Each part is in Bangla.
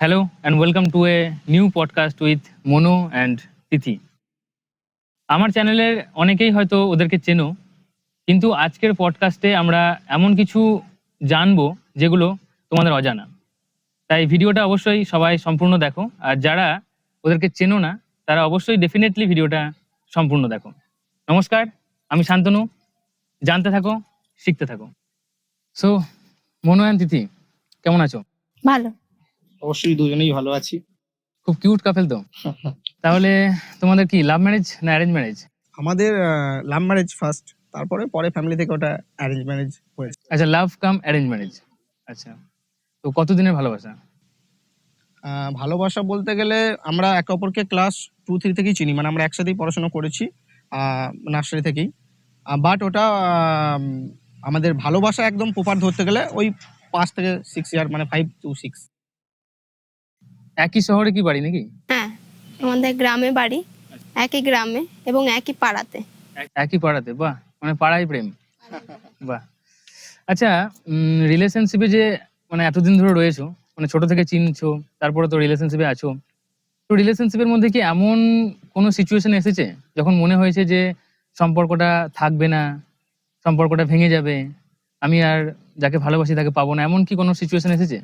Hello and welcome to a new podcast with Mono and তিথি আমার চ্যানেলের অনেকেই হয়তো ওদেরকে চেনো, কিন্তু আজকের পডকাস্টে আমরা এমন কিছু জানব যেগুলো তোমাদের অজানা। তাই ভিডিওটা অবশ্যই সবাই সম্পূর্ণ দেখো, আর যারা ওদেরকে চেনো না, তারা অবশ্যই ডেফিনেটলি ভিডিওটা সম্পূর্ণ দেখো। নমস্কার, আমি শান্তনু। জানতে থাকো, শিখতে থাকো। সো মনো অ্যান্ড তিথি কেমন আছো? ভালো। অবশ্যই দুজনেই ভালো আছি। খুব কিউট কাপেল তো। তাহলে তোমাদের কি লাভ ম্যারেজ না অ্যারেঞ্জ ম্যারেজ আমাদের লাভ ম্যারেজ ফার্স্ট তারপরে পরে ফ্যামিলি থেকে ওটা অ্যারেঞ্জ ম্যারেজ হয়েছে। আচ্ছা লাভ কাম অ্যারেঞ্জ ম্যারেজ আচ্ছা তো কতদিনের ভালোবাসা? ভালোবাসা বলতে গেলে আমরা একে অপরকে ক্লাস টু থ্রি থেকেই চিনি মানে আমরা একসাথেই পড়াশোনা করেছি নার্সারি থেকেই। বাট ওটা আমাদের ভালোবাসা একদম প্রপার ধরতে গেলে ওই পাঁচ থেকে সিক্স ইয়ার মানে ফাইভ টু সিক্স একই শহরে কি বাড়ি নাকি? হ্যাঁ আমাদের গ্রামে বাড়ি একই গ্রামে এবং একই পাড়াতে। একই পাড়াতে বাহ মানে পাড়ায় প্রেম। বাহ। আচ্ছা রিলেশনশিপে যে মানে এতদিন ধরে রয়েছো মানে ছোট থেকে চিনছো তারপরে তো রিলেশনশিপে আছো তো রিলেশনশিপের মধ্যে কি এমন কোনো সিচুয়েশন এসেছে যখন মনে হয়েছে যে সম্পর্কটা থাকবে না সম্পর্কটা ভেঙে যাবে আমি আর যাকে ভালোবাসি তাকে পাবো না এমন কি কোনো সিচুয়েশন এসেছে?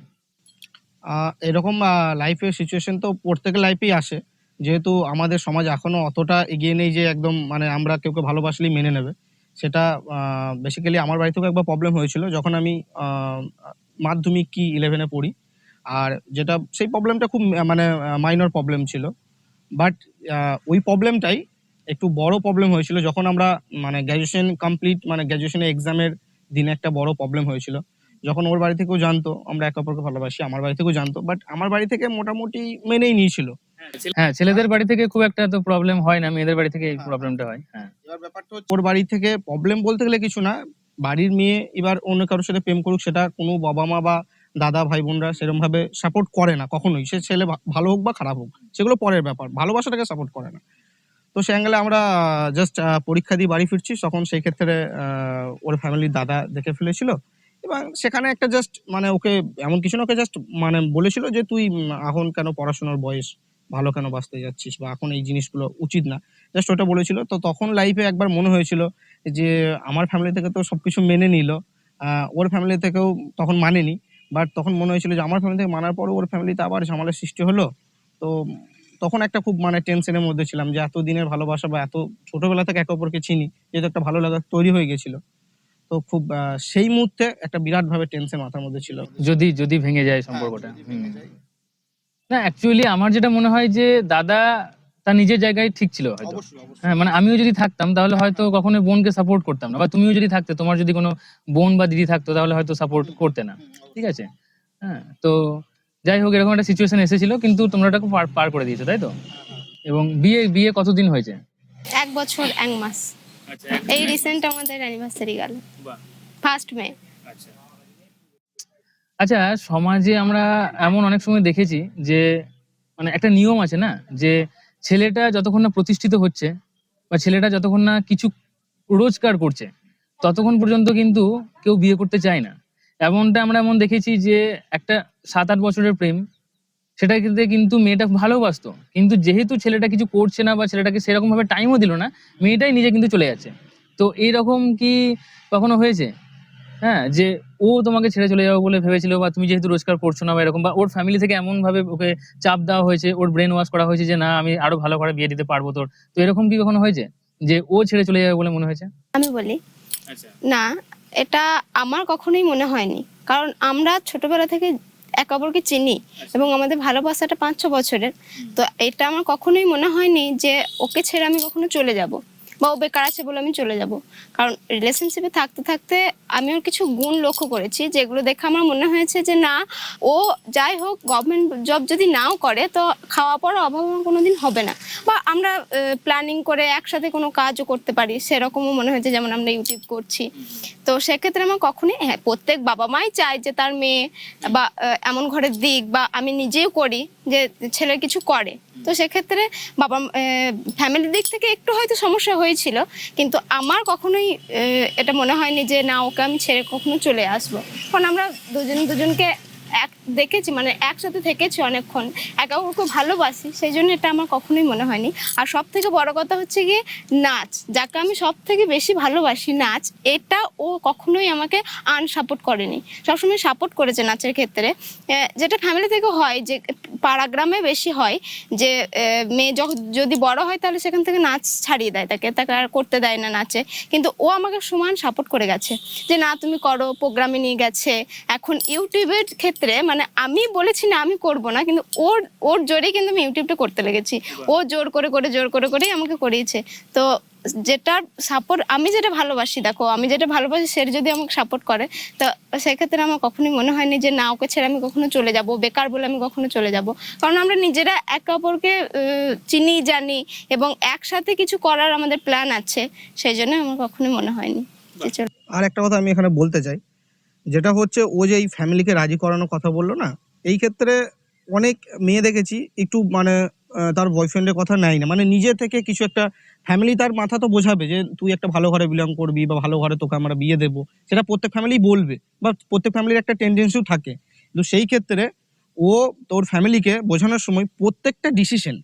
এরকম লাইফের সিচুয়েশন তো প্রত্যেক লাইফেই আসে। যেহেতু আমাদের সমাজ এখনও অতটা এগিয়ে নেই যে একদম মানে আমরা কেউ কেউ ভালোবাসলেই মেনে নেবে। সেটা বেসিক্যালি আমার বাড়ি থেকেও একবার প্রবলেম হয়েছিল যখন আমি মাধ্যমিক কি ইলেভেনে পড়ি। আর যেটা, সেই প্রবলেমটা খুব মানে মাইনর প্রবলেম ছিল। বাট ওই প্রবলেমটাই একটু বড় প্রবলেম হয়েছিল যখন আমরা মানে গ্র্যাজুয়েশন কমপ্লিট মানে গ্র্যাজুয়েশনের এক্সামের দিনে একটা বড় প্রবলেম হয়েছিল। যখন ওর বাড়ি থেকেও জানতো আমরা একে অপরকে ভালোবাসি আমার বাড়ি থেকেও জানতো বাট আমার বাড়ি থেকে মোটামুটি মেনেই নিয়েছিল। হ্যাঁ ছেলেদের বাড়ি থেকে খুব একটা তো প্রবলেম হয় না মেয়েদের বাড়ি থেকে এই হ্যাঁ। প্রবলেমটা হয়। হ্যাঁ এবার ব্যাপারটা ওর বাড়ি থেকে প্রবলেম বলতে গেলে কিছু না বাড়ির মেয়ে এবার অন্য কারোর সাথে প্রেম করুক সেটা কোনো বাবা মা বা দাদা ভাই বোনরা সেরকম ভাবে সাপোর্ট করে না কখনোই। সে ছেলে ভালো হোক বা খারাপ হোক সেগুলো পরের ব্যাপার ভালোবাসাটাকে সাপোর্ট করে না। তো সে অ্যাঙ্গেলে আমরা জাস্ট পরীক্ষা দিয়ে বাড়ি ফিরছি তখন সেই ক্ষেত্রে ওর ফ্যামিলির দাদা দেখে ফেলেছিল। এবং সেখানে একটা জাস্ট মানে ওকে এমন কিছু না, ওকে জাস্ট মানে বলেছিল যে তুই এখন কেন পড়াশোনার বয়স, ভালো কেন বাঁচতে যাচ্ছিস বা এখন এই জিনিসগুলো উচিত না। জাস্ট ওটা বলেছিল। তো তখন লাইফে একবার মনে হয়েছিল যে আমার ফ্যামিলি থেকে তো সবকিছু মেনে নিল। ওর ফ্যামিলি থেকেও তখন মানেনি। বাট তখন মনে হয়েছিল যে আমার ফ্যামিলি থেকে মানার পরও ওর ফ্যামিলিতে আবার ঝামেলার সৃষ্টি হলো। তো তখন একটা খুব মানে টেনশনের মধ্যে ছিলাম যে এত দিনের ভালোবাসা বা এত ছোটবেলা থেকে একে অপরকে চিনি, যেহেতু একটা ভালো লাগা তৈরি হয়ে গেছিল। তো খুব আহ, সেই মুহূর্তে একটা বিরাট ভাবে টেনশন মাথার মধ্যে ছিল। যদি যদি ভেঙে যায় সম্পর্কটা। না অ্যাকচুয়ালি আমার যেটা মনে হয় যে দাদা তার নিজের জায়গায় ঠিক ছিল হয়তো। হ্যাঁ মানে আমিও যদি থাকতাম তাহলে হয়তো কখনো বোনকে সাপোর্ট করতাম না। বা তুমিও যদি থাকতে তোমার যদি কোনো বোন বা দিদি থাকতো তাহলে হয়তো সাপোর্ট করতে না। ঠিক আছে? হ্যাঁ তো যাই হোক এরকম একটা সিচুয়েশন এসেছিল কিন্তু তোমরা ওটাকে পার পার করে দিয়েছ তাই তো? এবং বিয়ে বিয়ে কতদিন হয়েছে? এক বছর এক মাস। এই রিসেন্ট আমাদের অ্যানিভার্সারি গেল। ফার্স্ট মে আচ্ছা সমাজে আমরা এমন অনেক সময় দেখেছি যে মানে একটা নিয়ম আছে না? যে ছেলেটা যতক্ষণ না প্রতিষ্ঠিত হচ্ছে বা ছেলেটা যতক্ষণ না কিছু রোজগার করছে ততক্ষণ পর্যন্ত কিন্তু কেউ বিয়ে করতে চায় না। এমনটা আমরা এমন দেখেছি যে একটা সাত আট বছরের প্রেম সেটা কিন্তু কিন্তু মেয়েটা ভালোবাসতো। কিন্তু যেহেতু ছেলেটা কিছু করছে না বা ছেলেটাকে সেরকম ভাবে টাইমও দিল না মেয়েটাই নিজে কিন্তু চলে যাচ্ছে। তো এইরকম কি কখনো হয়েছে? হ্যাঁ যে ও তোমাকে ছেড়ে চলে যাবে বলে ভেবেছিল বা তুমি যেহেতু রোজগার করছ না বা এরকম বা ওর ফ্যামিলি থেকে এমন ভাবে ওকে চাপ দেওয়া হয়েছে ওর ব্রেন ওয়াশ করা হয়েছে যে না আমি আরও ভালো করে বিয়ে দিতে পারব তোর। তো এরকম কি কখনো হয়েছে? যে ও ছেড়ে চলে যাবে বলে মনে হয়েছে? আমি বলি আচ্ছা। না এটা আমার কখনোই মনে হয়নি। কারণ আমরা ছোটবেলা থেকে এক অপরকে চিনি এবং আমাদের ভালোবাসাটা পাঁচ ছ বছরের। তো এটা আমার কখনোই মনে হয়নি যে ওকে ছেড়ে আমি কখনো চলে যাব। বা ও বেকার আছে বলে আমি চলে যাব। কারণ রিলেশনশিপে থাকতে থাকতে আমি ওর কিছু গুণ লক্ষ্য করেছি, যেগুলো দেখে আমার মনে হয়েছে যে না, ও যাই হোক গভর্নমেন্ট জব যদি নাও করে তো খাওয়া পড়া অভাব আমার কোনোদিন হবে না। বা আমরা প্ল্যানিং করে একসাথে কোনো কাজও করতে পারি, সেরকমও মনে হয়েছে যেমন আমরা ইউটিউব করছি। তো সেক্ষেত্রে আমার কখনোই হ্যাঁ প্রত্যেক বাবা মাই চায় যে তার মেয়ে বা এমন ঘরের দিক বা আমি নিজেও করি যে ছেলে কিছু করে। তো সেক্ষেত্রে বাবা ফ্যামিলির দিক থেকে একটু হয়তো সমস্যা হয়েছিল। কিন্তু আমার কখনোই এটা মনে হয়নি যে না, ওকে আমি ছেড়ে কখনো চলে আসব। কারণ আমরা দুজন দুজনকে এক, দেখেছি মানে একসাথে থেকেছি অনেকক্ষণ। একে অপরকে ভালোবাসি, সেই জন্য এটা আমার কখনোই মনে হয়নি। আর সব থেকে বড় কথা হচ্ছে গিয়ে নাচ। যাকে আমি সব থেকে বেশি ভালোবাসি নাচ, এটা ও কখনোই আমাকে আনসাপোর্ট করেনি। সবসময় সাপোর্ট করেছে নাচের ক্ষেত্রে। যেটা ফ্যামিলি থেকে হয় যে, পাড়া গ্রামে বেশি হয় যে মেয়ে যদি বড় হয় তাহলে সেখান থেকে নাচ ছাড়িয়ে দেয় তাকে তাকে আর করতে দেয় না নাচে। কিন্তু ও আমাকে সমান সাপোর্ট করে গেছে। যে, না, তুমি করো প্রোগ্রামে নিয়ে গেছে। এখন ইউটিউবের ক্ষেত্রে মানে আমি বলেছি না আমি করব না কিন্তু ওর ওর জোরেই কিন্তু আমি ইউটিউবটা করতে লেগেছি। ও জোর করে করে জোর করে করেই আমাকে করিয়েছে। তো যেটা সাপোর্ট আমি যেটা ভালোবাসি দেখো আমি যেটা ভালোবাসি সে যদি আমাকে সাপোর্ট করে তো সেক্ষেত্রে আমার কখনোই মনে হয়নি যে না ওকে ছেড়ে আমি কখনো চলে যাব বেকার বলে আমি কখনো চলে যাব। কারণ আমরা নিজেরা একে অপরকে চিনি জানি এবং একসাথে কিছু করার আমাদের প্ল্যান আছে সেই জন্য আমার কখনোই মনে হয়নি। আর একটা কথা আমি এখানে বলতে চাই। যেটা হচ্ছে ও যে এই ফ্যামিলিকে রাজি করানোর কথা বলল না, এই ক্ষেত্রে অনেক মেয়ে দেখেছি একটু মানে তার বয়ফ্রেন্ডের কথা নেয় না। মানে নিজে থেকে কিছু একটা ফ্যামিলি তার মাথা তো বোঝাবে যে তুই একটা ভালো ঘরে বিলং করবি বা ভালো ঘরে তোকে আমরা বিয়ে দেবো। সেটা প্রত্যেক ফ্যামিলি বলবে বা প্রত্যেক ফ্যামিলির একটা টেন্ডেন্সিও থাকে। কিন্তু সেই ক্ষেত্রে ও তোর ফ্যামিলিকে বোঝানোর সময় প্রত্যেকটা ডিসিশন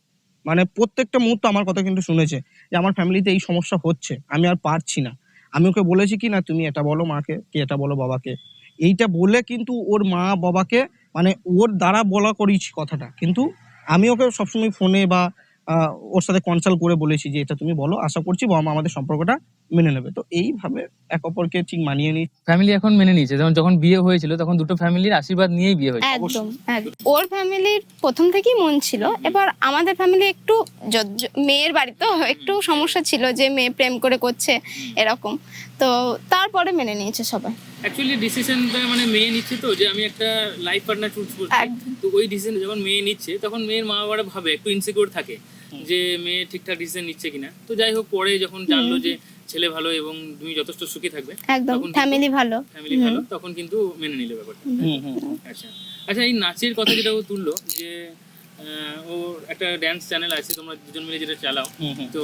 মানে প্রত্যেকটা মুহূর্ত আমার কথা কিন্তু শুনেছে যে আমার ফ্যামিলিতে এই সমস্যা হচ্ছে, আমি আর পারছি না। আমি ওকে বলেছি কি না, তুমি এটা বলো মাকে, কি এটা বলো বাবাকে। এইটা বলে কিন্তু ওর মা বাবাকে মানে ওর দ্বারা বলা করিয়েছি কথাটা। কিন্তু আমি ওকে সবসময় ফোনে বা ওর সাথে কনসাল্ট করে বলেছি যে এটা তুমি বলো আশা করছি বাবা মা আমাদের সম্পর্কটা মেনে নেবে। তো এইভাবে এক অপরকে ঠিক মানিয়ে নিই ফ্যামিলি এখন মেনে নিয়েছে। যেমন যখন বিয়ে হয়েছিল তখন দুটো ফ্যামিলির আশীর্বাদ নিয়েই বিয়ে হয়েছে। একদম একদম। ওর ফ্যামিলির প্রথম থেকেই মন ছিল। এবার আমাদের ফ্যামিলি একটু মেয়ের বাড়িতে একটু সমস্যা ছিল যে মেয়ে প্রেম করে করছে এরকম। তো তারপরে মেনে নিয়েছে সবাই। অ্যাকচুয়ালি ডিসিশনটা মানে মেয়ে নিচ্ছে তো যে আমি একটা লাইফ পার্টনার চুজ করছি। তো ওই ডিসিশন যখন মেয়ে নিচ্ছে তখন মেয়ের মা বাবারা ভাবে একটু ইনসিকিউর থাকে যে মেয়ে ঠিকঠাক ডিসিশন নিচ্ছে কিনা। তো যাই হোক পরে যখন জানলো যে ছেলে ভালো এবং তুমি যথেষ্ট সুখী থাকবে একদম তখন ফ্যামিলি ভালো। ফ্যামিলি ভালো তখন কিন্তু মেনে নিলে ব্যাপারটা। আচ্ছা। আচ্ছা এই নাচের কথা যেটা ও তুললো যে আহ, ও একটা ড্যান্স চ্যানেল আছে তোমরা দুজন মিলে যেটা চালাও। তো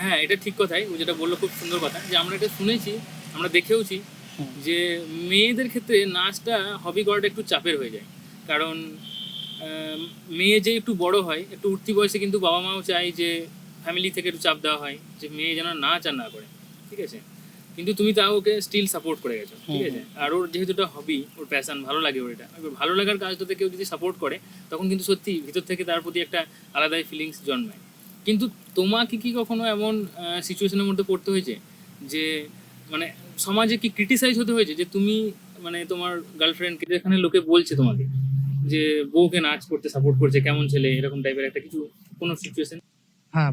হ্যাঁ এটা ঠিক কথাই। ও যেটা বলল খুব সুন্দর কথা যে আমরা এটা শুনেছি আমরা দেখেওছি যে মেয়েদের ক্ষেত্রে নাচটা হবি করাটা একটু চাপের হয়ে যায়। কারণ মেয়ে যে একটু বড় হয় একটু উঠতি বয়সে কিন্তু বাবা মাও চায় যে ফ্যামিলি থেকে একটু চাপ দেওয়া হয় যে মেয়ে যেন নাচ আর না করে। ঠিক আছে? কিন্তু তুমি তাও ওকে স্টিল সাপোর্ট করে গেছো। ঠিক আছে? আর ওর যেহেতু এটা হবি ওর প্যাশন ভালো লাগে ওর এটা। ভালো লাগার কাজটাতে কেউ যদি সাপোর্ট করে তখন কিন্তু সত্যি ভিতর থেকে তার প্রতি একটা আলাদাই ফিলিংস জন্মায়। কিন্তু তোমাকে কি কখনো এমন সিচুয়েশনের মধ্যে পড়তে হয়েছে যে মানে সমাজে কি ক্রিটিসাইজ হতে হয়েছে? যে তুমি মানে তোমার গার্লফ্রেন্ডকে যেখানে লোকে বলছে তোমাকে যে, বউকে নাচ করতে সাপোর্ট করছে, কেমন ছেলে, এরকম টাইপের একটা কিছু, কোনো সিচুয়েশন হ্যাঁ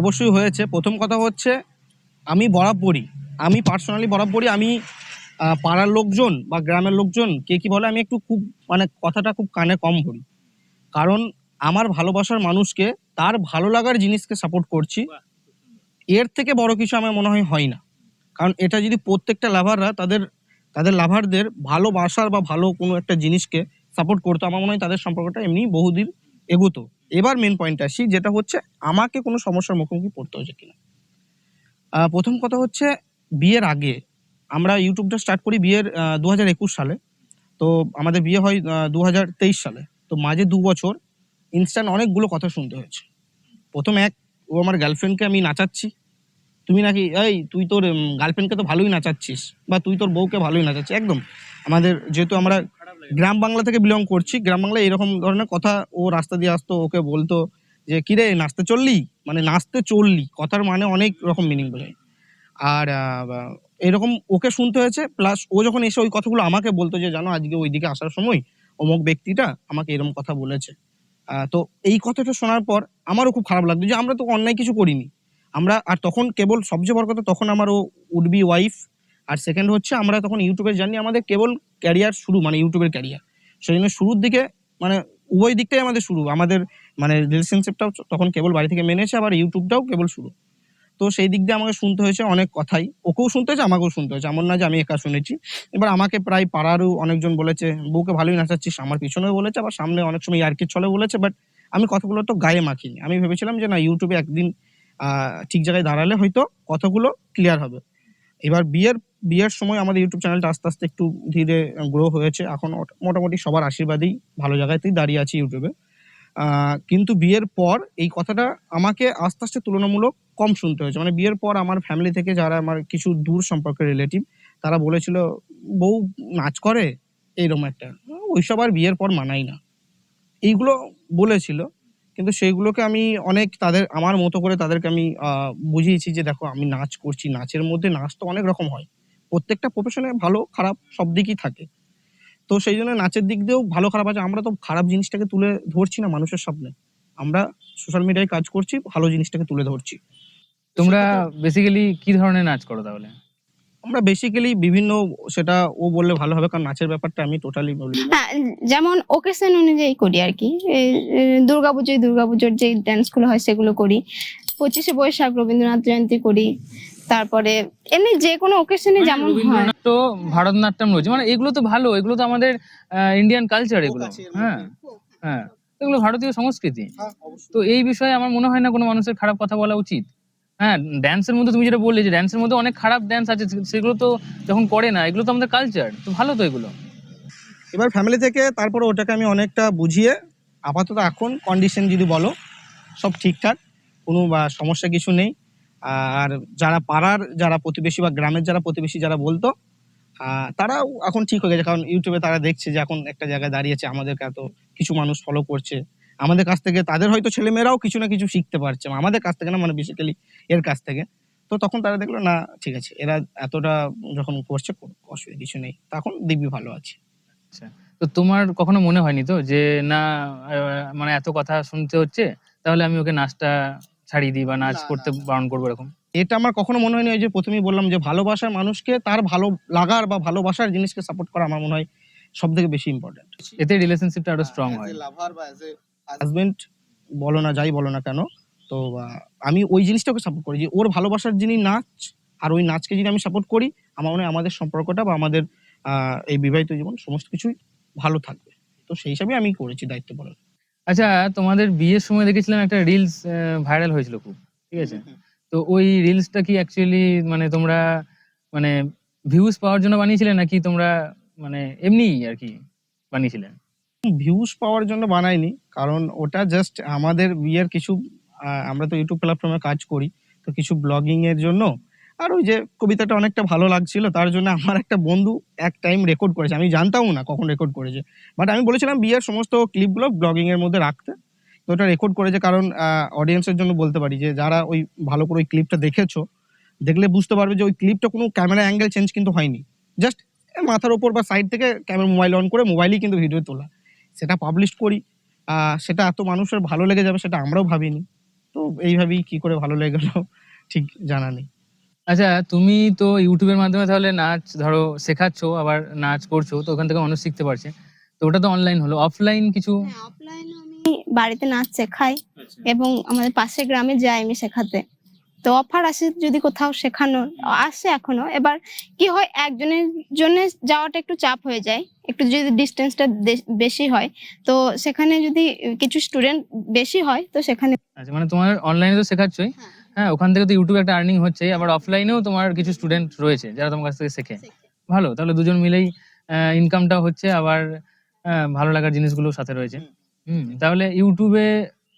অবশ্যই হয়েছে। প্রথম কথা হচ্ছে, আমি বরাবরই আমি পার্সোনালি বরাবরই আমি পাড়ার লোকজন বা গ্রামের লোকজন, কে কি বলে, আমি একটু খুব মানে কথাটা খুব কানে কম ধরি কারণ আমার ভালোবাসার মানুষকে তার ভালো লাগার জিনিসকে সাপোর্ট করছি। এর থেকে বড় কিছু আমার মনে হয় হয় না। কারণ এটা যদি প্রত্যেকটা লাভাররা তাদের তাদের লাভারদের ভালোবাসার বা ভালো কোনো একটা জিনিসকে সাপোর্ট করতো, আমার মনে হয় তাদের সম্পর্কটা এমনি বহুদিন এগোতো। এবার মেন পয়েন্ট আসি, যেটা হচ্ছে আমাকে কোনো সমস্যার মুখোমুখি পড়তে হয়েছে কিনা। প্রথম কথা হচ্ছে বিয়ের আগে আমরা ইউটিউবটা স্টার্ট করি বিয়ের দু হাজার একুশ সালে। তো আমাদের বিয়ে হয় দু হাজার তেইশ সালে। তো মাঝে দু বছর ইনস্ট্যান্ট অনেকগুলো কথা শুনতে হয়েছে। প্রথম এক, ও আমার গার্লফ্রেন্ডকে আমি নাচাচ্ছি। তুমি নাকি, এই, তুই তোর গার্লফ্রেন্ডকে তো ভালোই নাচাচ্ছিস বা তুই তোর বউকে ভালোই নাচাচ্ছিস। একদম। আমাদের যেহেতু আমরা গ্রাম বাংলা থেকে বিলং করছি, গ্রাম বাংলায় এরকম ধরনের কথা ও রাস্তা দিয়ে আসতো, ওকে বলতো যে কিরে নাচতে চললি? মানে নাচতে চললি। কথার মানে অনেক রকম মিনিং বোঝায় আর এরকম ওকে শুনতে হয়েছে প্লাস ও যখন এসে ওই কথাগুলো আমাকে বলতো যে, জানো, আজকে ওইদিকে আসার সময় অমুক ব্যক্তিটা আমাকে এরকম কথা বলেছে। তো এই কথাটা শোনার পর আমারও খুব খারাপ লাগতো যে আমরা তো অন্যায় কিছু করিনি। আমরা, আর তখন কেবল সবচেয়ে বড় কথা তখন আমারও উড বি ওয়াইফ আর সেকেন্ড হচ্ছে আমরা তখন ইউটিউবের জানি আমাদের কেবল ক্যারিয়ার শুরু মানে ইউটিউবের ক্যারিয়ার সেই জন্য শুরুর দিকে মানে উভয় দিকটাই আমাদের শুরু। আমাদের মানে রিলেশনশিপটাও তখন কেবল বাড়ি থেকে মেনেছে, আবার ইউটিউবটাও কেবল শুরু। তো সেই দিক দিয়ে আমাকে শুনতে হয়েছে অনেক কথাই। ওকেও শুনতে হয়েছে, আমাকেও শুনতে হয়েছে। এমন না যে আমি একা শুনেছি। এবার আমাকে প্রায় পাড়ারও অনেকজন বলেছে, বউকে ভালোই নাচাচ্ছিস, আমার পিছনেও বলেছে, আবার সামনে অনেক সময় ইয়ার্কির ছলে বলেছে বাট আমি কথাগুলো তো গায়ে মাখিনি। আমি ভেবেছিলাম যে না ইউটিউবে একদিন ঠিক জায়গায় দাঁড়ালে হয়তো কথাগুলো ক্লিয়ার হবে। এবার বিয়ের বিয়ের সময় আমাদের ইউটিউব চ্যানেলটা আস্তে আস্তে একটু ধীরে গ্রো হয়েছে। এখন মোটামুটি সবার আশীর্বাদেই ভালো জায়গাতেই দাঁড়িয়ে আছি ইউটিউবে কিন্তু বিয়ের পর এই কথাটা আমাকে আস্তে আস্তে তুলনামূলক কম শুনতে হয়েছে। মানে বিয়ের পর আমার ফ্যামিলি থেকে যারা আমার কিছু দূর সম্পর্কের রিলেটিভ তারা বলেছিল, বউ নাচ করে? এইরকম একটা। ওইসব আর বিয়ের পর মানাই না। এইগুলো বলেছিল, কিন্তু সেইগুলোকে আমি অনেক তাদের, আমার মতো করে তাদেরকে আমি বুঝিয়েছি যে, দেখো, আমি নাচ করছি। নাচের মধ্যে নাচ তো অনেক রকম হয়। প্রত্যেকটা প্রফেশনে ভালো, খারাপ সব দিকই থাকে। তো সেই জন্য নাচের দিক দিয়েও ভালো খারাপ আছে। আমরা তো খারাপ জিনিসটাকে তুলে ধরছি না মানুষের সামনে। আমরা সোশ্যাল মিডিয়ায় কাজ করছি ভালো জিনিসটাকে তুলে ধরছি। তোমরা বেসিক্যালি কি ধরনের নাচ করো তাহলে? আমরা বেসিক্যালি বিভিন্ন সেটা ও বললে ভালো হবে কারণ নাচের ব্যাপারটা আমি টোটালি বলি হ্যাঁ যেমন ওকেশন অনুযায়ী করি আর কি। দুর্গা পুজোয় দুর্গা পুজোর যে ড্যান্সগুলো হয় সেগুলো করি। পঁচিশে বৈশাখ রবীন্দ্রনাথ জয়ন্তী করি। তারপরে এমনি যে কোনো ওকেশনে যেমন হয়। রবীন্দ্রনাথ ভারতনাট্যম রয়েছে। মানে এগুলো তো ভালো এগুলো তো আমাদের ইন্ডিয়ান কালচার এগুলো। হ্যাঁ হ্যাঁ এগুলো ভারতীয় সংস্কৃতি। তো এই বিষয়ে আমার মনে হয় না কোনো মানুষের খারাপ কথা বলা উচিত। হ্যাঁ ড্যান্সের মধ্যে তুমি যেটা বললে যে ড্যান্সের মধ্যে অনেক খারাপ ড্যান্স আছে সেগুলো তো যখন করে না এগুলো তো আমাদের কালচার তো ভালো তো এগুলো। এবার ফ্যামিলি থেকে তারপরে ওটাকে আমি অনেকটা বুঝিয়ে আপাতত এখন কন্ডিশন যদি বলো সব ঠিকঠাক কোনো বা সমস্যা কিছু নেই। আর যারা পাড়ার, যারা প্রতিবেশী বা গ্রামের যারা প্রতিবেশী যারা বলতো তারাও এখন ঠিক হয়ে গেছে। কারণ ইউটিউবে তারা দেখছে যে এখন একটা জায়গায় দাঁড়িয়েছে, আমাদেরকে এত কিছু মানুষ ফলো করছে। আমাদের কাছ থেকে তাদের হয়তো ছেলেমেয়েরাও কিছু না কিছু শিখতে পারছে, আমাদের কাছ থেকে না মানে বেসিক্যালি এর কাছ থেকে। তো তখন তারা দেখল, না, ঠিক আছে, এরা এতটা যখন করছে অসুবিধা, কিছু নেই। তখন দিব্যি ভালো আছে। তো তোমার কখনো মনে হয়নি তো যে, না মানে এত কথা শুনতে হচ্ছে, তাহলে আমি ওকে নাচটা ছাড়িয়ে দিই বা নাচ করতে। বারণ করব এরকম। এটা আমার কখনো মনে হয়নি ওই যে প্রথমেই বললাম যে ভালোবাসার মানুষকে তার ভালো লাগার বা ভালোবাসার জিনিসকে সাপোর্ট করা আমার মনে হয় সব থেকে বেশি ইম্পর্টেন্ট এতে রিলেশনশিপটা আরও স্ট্রং হয়। হাজবেন্ড বলো না যাই বলো না কেন তো আমি ওই জিনিসটাকে সাপোর্ট করি যে ওর ভালোবাসার যিনি নাচ আর ওই নাচকে যদি আমি সাপোর্ট করি আমার মনে হয় আমাদের সম্পর্কটা বা আমাদের আহ, এই বিবাহিত জীবন সমস্ত কিছুই ভালো থাকবে। তো সেই হিসাবে আমি করেছি দায়িত্ব পালন। আচ্ছা তোমাদের বিয়ের সময় দেখেছিলাম একটা রিলস ভাইরাল হয়েছিল খুব ঠিক আছে? তো ওই রিলসটা কি অ্যাকচুয়ালি মানে তোমরা মানে ভিউজ পাওয়ার জন্য বানিয়েছিলে নাকি তোমরা মানে এমনি আর কি বানিয়েছিলে? ভিউজ পাওয়ার জন্য বানাইনি কারণ ওটা জাস্ট আমাদের বিয়ের কিছু আমরা তো ইউটিউব প্ল্যাটফর্মে কাজ করি তো কিছু ব্লগিং এর জন্য আর ওই যে কবিতাটা অনেকটা ভালো লাগছিল, তার জন্য আমার একটা বন্ধু এক টাইম রেকর্ড করেছে। আমি জানতামও না কখন রেকর্ড করেছে। বাট আমি বলেছিলাম বিয়ের সমস্ত ক্লিপগুলো ব্লগিং এর মধ্যে রাখতে। তো ওটা রেকর্ড করেছে কারণ অডিয়েন্সের জন্য বলতে পারি যে, যারা ওই ভালো করে ওই ক্লিপটা দেখেছ, দেখলে বুঝতে পারবে যে ওই ক্লিপটা কোনো ক্যামেরা অ্যাঙ্গেল চেঞ্জ কিন্তু হয়নি। জাস্ট মাথার ওপর বা সাইড থেকে ক্যামেরা মোবাইল অন করে মোবাইলেই কিন্তু ভিডিও তোলা। সেটা পাবলিশ করি। সেটা এত মানুষের ভালো লেগে যাবে সেটা আমরাও ভাবিনি। তো এইভাবেই কি করে ভালো লেগে গেল ঠিক জানা নেই। আচ্ছা তুমি তো ইউটিউবের মাধ্যমে তাহলে নাচ ধরো শেখাচ্ছো আবার নাচ করছ তো ওখান থেকে মানুষ শিখতে পারছে। তো ওটা তো অনলাইন হলো। অফলাইন কিছু? অফলাইনে আমি বাড়িতে নাচ শেখাই এবং আমাদের পাশের গ্রামে যাই আমি শেখাতে। তো অফার আসে যদি কোথাও শেখানোর আসে এখনও। এবার কি হয় একজনের জন্য যাওয়াটা একটু চাপ হয়ে যায়। একটু যদি ডিস্টেন্সটা বেশি হয় তো সেখানে যদি কিছু স্টুডেন্ট বেশি হয় তো সেখানে আচ্ছা মানে তোমার অনলাইনে তো শেখাচ্ছই। হ্যাঁ ওখান থেকে তো ইউটিউবে একটা আর্নিং হচ্ছে। আবার অফলাইনেও তোমার কিছু স্টুডেন্ট রয়েছে যারা তোমার কাছ থেকে শেখে। ভালো তাহলে দুজন মিলেই ইনকামটা হচ্ছে। আবার ভালো লাগার জিনিসগুলো সাথে রয়েছে। হুম। তাহলে ইউটিউবে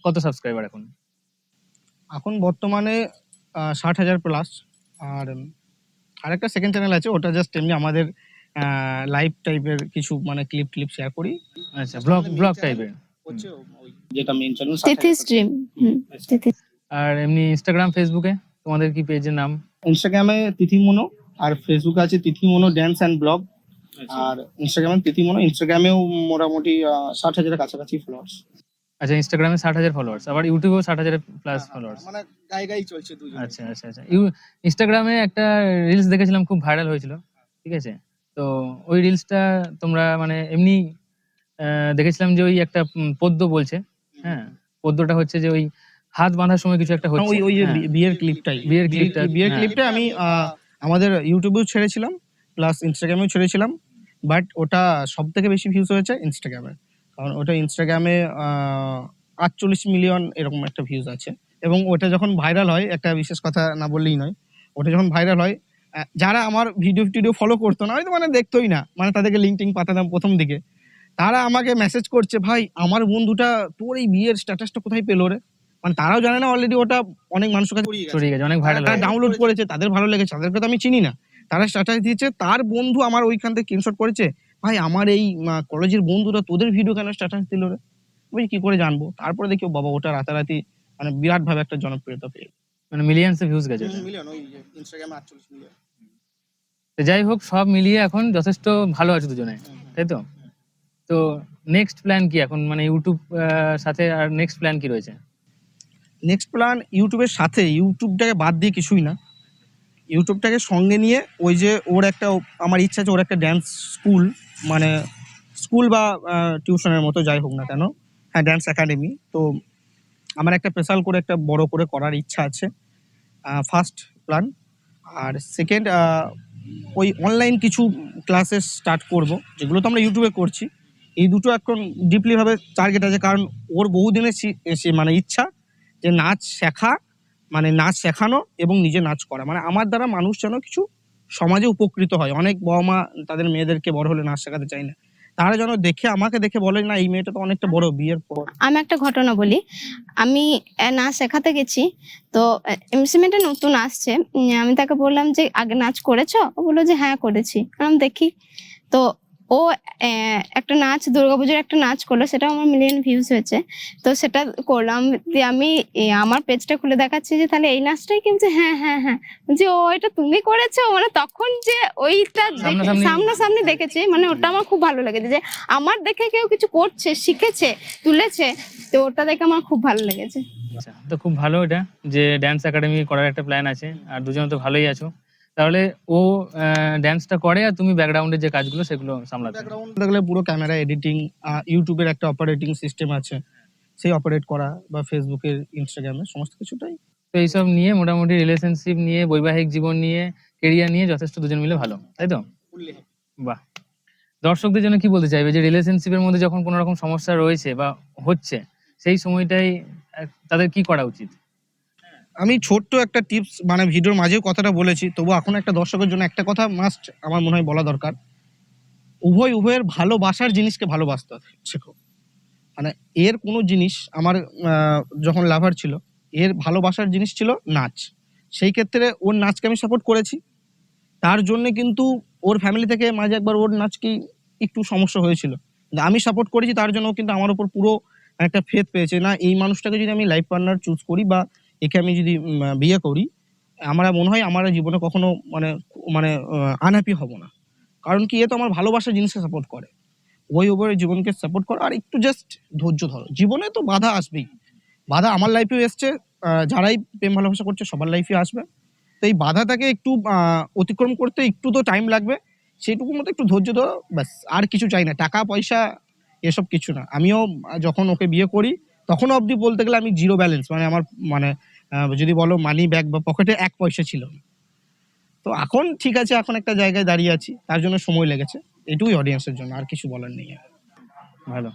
কত সাবস্ক্রাইবার এখন? এখন বর্তমানে ষাট হাজার প্লাস আর আরেকটা সেকেন্ড চ্যানেল আছে ওটা জাস্ট এমনি আমাদের লাইভ টাইপের কিছু মানে ক্লিপ ক্লিপ শেয়ার করি। আচ্ছা ব্লগ ব্লগ টাইপের যেটা মেন চ্যানেল তিথি আর এমনি ইনস্টাগ্রাম ফেসবুকে তোমাদের কি পেজের নাম? ইনস্টাগ্রামে তিথি মনো আর ফেসবুকে আছে Tithi Mono dance and blog আর ইনস্টাগ্রামে তিথি মনো ইনস্টাগ্রামেও মোটামুটি ষাট হাজারের কাছাকাছি ফলোয়ার্স আচ্ছা ইনস্টাগ্রামে ষাট হাজার ফলোয়ার্স আবার ইউটিউবেও ষাট হাজার প্লাস ফলোয়ার্স মানে গায়ে গায়ে চলছে দুজন। আচ্ছা আচ্ছা আচ্ছা। ইউ ইনস্টাগ্রামে একটা রিলস দেখেছিলাম খুব ভাইরাল হয়েছিল ঠিক আছে? তো ওই রিলসটা তোমরা মানে এমনি দেখেছিলাম যে ওই একটা পদ্য বলছে হ্যাঁ? পদ্যটা হচ্ছে যে ওই হাত বাঁধার সময় কিছু একটা হচ্ছে। ওই ওই যে হ্যাঁ। বিয়ের ক্লিপটাই। বিয়ের ক্লিপটা, বিয়ের হ্যাঁ। ক্লিপটা আমি আমাদের ইউটিউবেও ছেড়েছিলাম প্লাস ইনস্টাগ্রামেও ছেড়েছিলাম বাট ওটা সব থেকে বেশি ভিউজ হয়েছে ইনস্টাগ্রামে কারণ ওটা ইনস্টাগ্রামে আটচল্লিশ মিলিয়ন এরকম একটা ভিউজ আছে। এবং ওটা যখন ভাইরাল হয় একটা বিশেষ কথা না বললেই নয় ওটা যখন ভাইরাল হয় যারা আমার ভিডিও টিডিও ফলো করতো না হয়তো মানে দেখতোই না মানে তাদেরকে লিঙ্ক টিঙ্ক পাঠাতাম প্রথম দিকে। তারা আমাকে মেসেজ করছে ভাই আমার বন্ধুটা তোর এই বিয়ের স্ট্যাটাসটা কোথায় পেল রে? মানে তারাও জানে না অলরেডি ওটা অনেক মানুষের কাছে ছড়িয়ে গেছে। অনেক ভাইরাল তারা ডাউনলোড করেছে তাদের ভালো লেগেছে তাদেরকে তো আমি চিনি না। তারা স্ট্যাটাস দিয়েছে তার বন্ধু আমার ওইখান থেকে স্ক্রিনশট করেছে ভাই আমার এই কলেজের বন্ধুরা তোদের ভিডিও কেন স্ট্যাটাস দিল রে? কি করে জানব? তারপরে দেখি বাবা ওটা রাতারাতি মানে বিরাট ভাবে একটা জনপ্রিয়তা পেয়ে মানে মিলিয়ন্সে ভিউজ গেছে। মিলিয়ন ওই ইনস্টাগ্রামে আটচল্লিশ মিলিয়ন তো যাই হোক সব মিলিয়ে এখন যথেষ্ট ভালো আছে দুজনে তাই তো? তো নেক্সট প্ল্যান কি এখন? মানে ইউটিউব আহ, সাথে আর নেক্সট প্ল্যান কি রয়েছে? নেক্সট প্ল্যান ইউটিউবের সাথে ইউটিউবটাকে বাদ দিয়ে কিছুই না। ইউটিউবটাকে সঙ্গে নিয়ে ওই যে ওর একটা, আমার ইচ্ছা আছে ওর একটা ড্যান্স স্কুল মানে স্কুল বা টিউশনের মতো যাই হোক না কেন। হ্যাঁ ড্যান্স একাডেমি তো আমার একটা স্পেশাল করে একটা বড় করে করার ইচ্ছা আছে ফার্স্ট প্ল্যান আর সেকেন্ড ওই অনলাইন কিছু ক্লাসেস স্টার্ট করব, যেগুলো তো আমরা ইউটিউবে করছি। এই দুটো এখন ডিপলিভাবে টার্গেট আছে, কারণ ওর বহুদিনের মানে ইচ্ছা যে নাচ শেখা মানে নাচ শেখানো এবং নিজে নাচ করা। মানে আমার দ্বারা মানুষ যেন কিছু সমাজে উপকৃত হয়। অনেক বাবা মা তাদের মেয়েদেরকে বড় হলে নাচ শেখাতে চায় না। তারা যেন দেখে, আমাকে দেখে বলে, না, এই মেয়েটা তো অনেকটা বড়, বিয়ের পর। আমি একটা ঘটনা বলি। আমি নাচ শেখাতে গেছি। তো এমসি মেয়েটা নতুন আসছে। আমি তাকে বললাম যে, আগে নাচ করেছ? ও বলল যে হ্যাঁ করেছি। আমি দেখি। তো ও একটা নাচ দুর্গাপুজোর একটা নাচ করল সেটা আমার মিলিয়ন ভিউজ হয়েছে। তো সেটা করলাম দিয়ে আমি আমার পেজটা খুলে দেখাচ্ছি যে তাহলে এই নাচটাই কিন্তু হ্যাঁ হ্যাঁ হ্যাঁ। যে ও এটা তুমি করেছ? মানে তখন যে ওইটা সামনাসামনি দেখেছি মানে ওটা আমার খুব ভালো লেগেছে যে আমার দেখে কেউ কিছু করছে শিখেছে তুলেছে তো ওটা দেখে আমার খুব ভালো লেগেছে। আচ্ছা তো খুব ভালো এটা যে ড্যান্স একাডেমি করার একটা প্ল্যান আছে আর দুজন তো ভালোই আছো। তাহলে ও ড্যান্সটা করে আর তুমি ব্যাকগ্রাউন্ডে যে কাজগুলো সেগুলো সামলাতে। দেখলে পুরো ক্যামেরা এডিটিং ইউটিউবের একটা অপারেটিং সিস্টেম আছে। সেই অপারেট করা বা ফেসবুকের ইনস্টাগ্রামে সমস্ত কিছুটাই। তো এইসব নিয়ে মোটামুটি রিলেশনশিপ নিয়ে বৈবাহিক জীবন নিয়ে কেরিয়ার নিয়ে যথেষ্ট দুজন মিলে ভালো তাই তো? বাহ। দর্শকদের জন্য কি বলতে চাইবে যে রিলেশনশিপের মধ্যে যখন কোনো রকম সমস্যা রয়েছে বা হচ্ছে সেই সময়টাই তাদের কি করা উচিত? আমি ছোট্ট একটা টিপস মানে ভিডিওর মাঝেও কথাটা বলেছি, তবু এখন একটা দর্শকের জন্য একটা কথা মাস্ট আমার মনে হয় বলা দরকার। উভয়, উভয়ের ভালোবাসার জিনিসকে ভালোবাসতে শেখো। মানে এর কোনো জিনিস আমার যখন লাভার ছিল, এর ভালোবাসার জিনিস ছিল নাচ। সেই ক্ষেত্রে ওর নাচকে আমি সাপোর্ট করেছি। তার জন্য কিন্তু ওর ফ্যামিলি থেকে মাঝে একবার ওর নাচকে একটু সমস্যা হয়েছিল। আমি সাপোর্ট করেছি, তার জন্য কিন্তু আমার উপর পুরো একটা ফেথ পেয়েছে। না, এই মানুষটাকে যদি আমি লাইফ পার্টনার চুজ করি বা একে আমি যদি বিয়ে করি, আমার মনে হয় আমার জীবনে কখনো মানে মানে আনহ্যাপি হব না। কারণ কি, এ তো আমার ভালোবাসার জিনিসকে সাপোর্ট করে। ওই ওভারে জীবনকে সাপোর্ট করে, আর একটু জাস্ট ধৈর্য ধরো। জীবনে তো বাধা আসবেই। বাধা আমার লাইফেও এসছে যারাই প্রেম ভালোবাসা করছে, সবার লাইফে আসবে। তো এই বাধাটাকে একটু অতিক্রম করতে একটু তো টাইম লাগবে। সেইটুকুর মতো একটু ধৈর্য ধরো, ব্যাস, আর কিছু চাই না। টাকা, পয়সা, এসব কিছু না। আমিও যখন ওকে বিয়ে করি তখন অবধি বলতে গেলে আমি জিরো ব্যালেন্স মানে আমার মানে যদি বলো মানি ব্যাগ বা পকেটে এক পয়সা ছিল। তো এখন ঠিক আছে, এখন একটা জায়গায় দাঁড়িয়ে আছি, তার জন্য সময় লেগেছে। এটুকুই অডিয়েন্সের জন্য, আর কিছু বলার নেই। ভালো।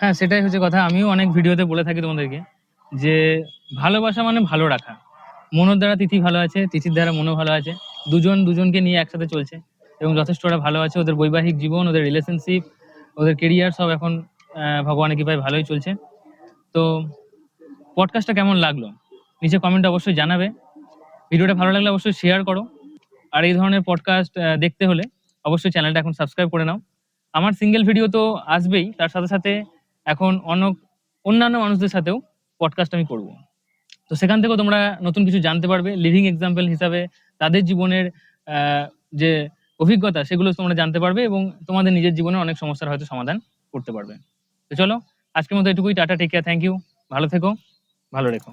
হ্যাঁ সেটাই হচ্ছে কথা। আমিও অনেক ভিডিওতে বলে থাকি তোমাদেরকে যে, ভালোবাসা মানে ভালো রাখা। মনের দ্বারা তিথি ভালো আছে, তিথির দ্বারা মনও ভালো আছে। দুজন দুজনকে নিয়ে একসাথে চলছে এবং যথেষ্ট ওরা ভালো আছে। ওদের বৈবাহিক জীবন, ওদের রিলেশনশিপ ওদের কেরিয়ার সব এখন ভগবানের কৃপায় ভালোই চলছে। তো পডকাস্টটা কেমন লাগল? নিচে কমেন্ট অবশ্যই জানাবে। ভিডিওটা ভালো লাগলে অবশ্যই শেয়ার করো। আর এই ধরনের পডকাস্ট দেখতে হলে অবশ্যই চ্যানেলটা এখন সাবস্ক্রাইব করে নাও। আমার সিঙ্গেল ভিডিও তো আসবেই, তার সাথে সাথে এখন অনেক অন্যান্য মানুষদের সাথেও পডকাস্ট আমি করব। তো সেখান থেকেও তোমরা নতুন কিছু জানতে পারবে। লিভিং এক্সাম্পল হিসাবে তাদের জীবনের যে অভিজ্ঞতা, সেগুলো তোমরা জানতে পারবে এবং তোমাদের নিজের জীবনে অনেক সমস্যার হয়তো সমাধান করতে পারবে। তো চলো, আজকের মতো এটুকুই। Tata take care thank you ভালো থেকো, ভালো রেখো।